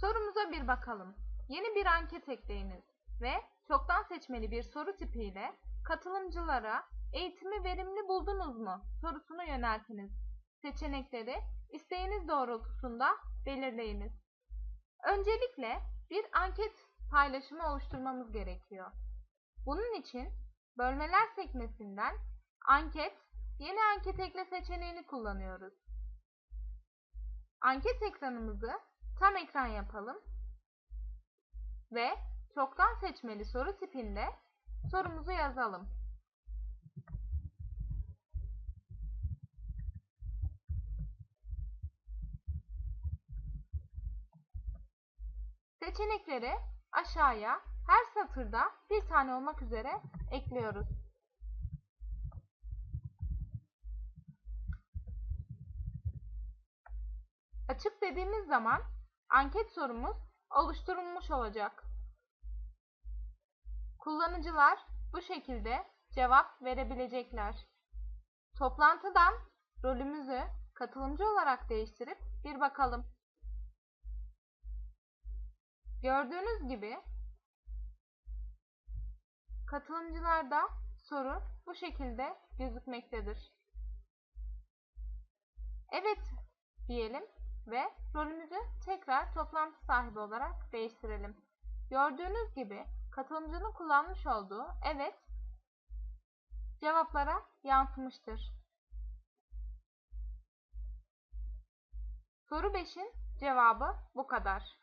Sorumuza bir bakalım. Yeni bir anket ekleyiniz ve çoktan seçmeli bir soru tipiyle katılımcılara eğitimi verimli buldunuz mu sorusunu yöneltiniz. Seçenekleri isteğiniz doğrultusunda belirleyiniz. Öncelikle bir anket paylaşımı oluşturmamız gerekiyor. Bunun için bölmeler sekmesinden anket, yeni anket ekle seçeneğini kullanıyoruz. Anket ekranımızı tam ekran yapalım ve çoktan seçmeli soru tipinde sorumuzu yazalım. Seçenekleri aşağıya her satırda bir tane olmak üzere ekliyoruz. Açık dediğimiz zaman anket sorumuz oluşturulmuş olacak. Kullanıcılar bu şekilde cevap verebilecekler. Toplantıdan rolümüzü katılımcı olarak değiştirip bir bakalım. Gördüğünüz gibi katılımcılarda soru bu şekilde gözükmektedir. Evet diyelim ve rolümüzü tekrar toplantı sahibi olarak değiştirelim. Gördüğünüz gibi katılımcının kullanmış olduğu evet cevaplara yansımıştır. Soru 5'in cevabı bu kadar.